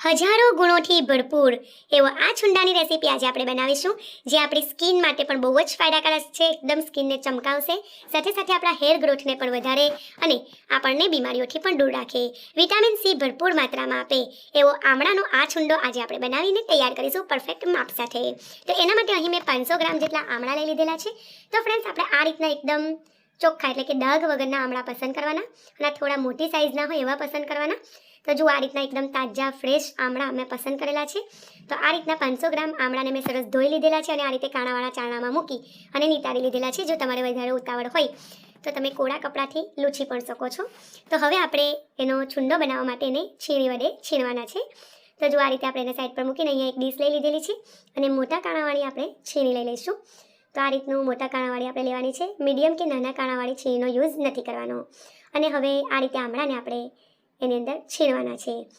હજારો ગુણોથી ભરપૂર એવો આ છુંડાની રેસીપી આજે આપણે બનાવીશું, જે આપણી સ્કિન માટે પણ બહુ જ ફાયદાકારક છે, એકદમ સ્કિનને ચમકાવશે. સાથે સાથે આપણા હેર ગ્રોથને પણ વધારે અને આપણને બીમારીઓથી પણ દૂર રાખે. વિટામિન સી ભરપૂર માત્રામાં આપે. એવો આમળાનો આ છુંડો આજે આપણે બનાવીને તૈયાર કરીશું પરફેક્ટ માપ સાથે. તો એના માટે અહીં મેં પાંચસો ગ્રામ જેટલા આમળા લઈ લીધેલા છે. તો ફ્રેન્ડ્સ આપણે આ રીતના એકદમ ચોખ્ખા, એટલે કે ડાઘ વગરના આમળા પસંદ કરવાના અને થોડા મોટી સાઇઝના હોય એવા પસંદ કરવાના. તો જો આ રીતના એકદમ તાજા ફ્રેશ આમળા મેં પસંદ કરેલા છે. તો આ રીતના પાંચસો ગ્રામ આમળાને મેં સરસ ધોઈ લીધેલા છે અને આ રીતે કાણાવાળા ચાણામાં મૂકી અને નીતારી લીધેલા છે. જો તમારે વધારે ઉતાવળ હોય, તો તમે કોળા કપડાથી લૂછી પણ શકો છો. તો હવે આપણે એનો છુંડો બનાવવા માટે એને છીણી વડે છીણવાના છે. તો જો આ રીતે આપણે એને સાઈડ પર મૂકીને અહીંયા એક ડીશ લઈ લીધેલી છે અને મોટા કાણાવાળી આપણે છીણી લઈ લઈશું. તો આ રીતનું મોટા કાણાવાળી આપણે લેવાની છે. મીડિયમ કે નાના કાણાવાળી છીણીનો યુઝ નથી કરવાનો. અને હવે આ રીતે આમળાને આપણે એની અંદર છીણવાના છે.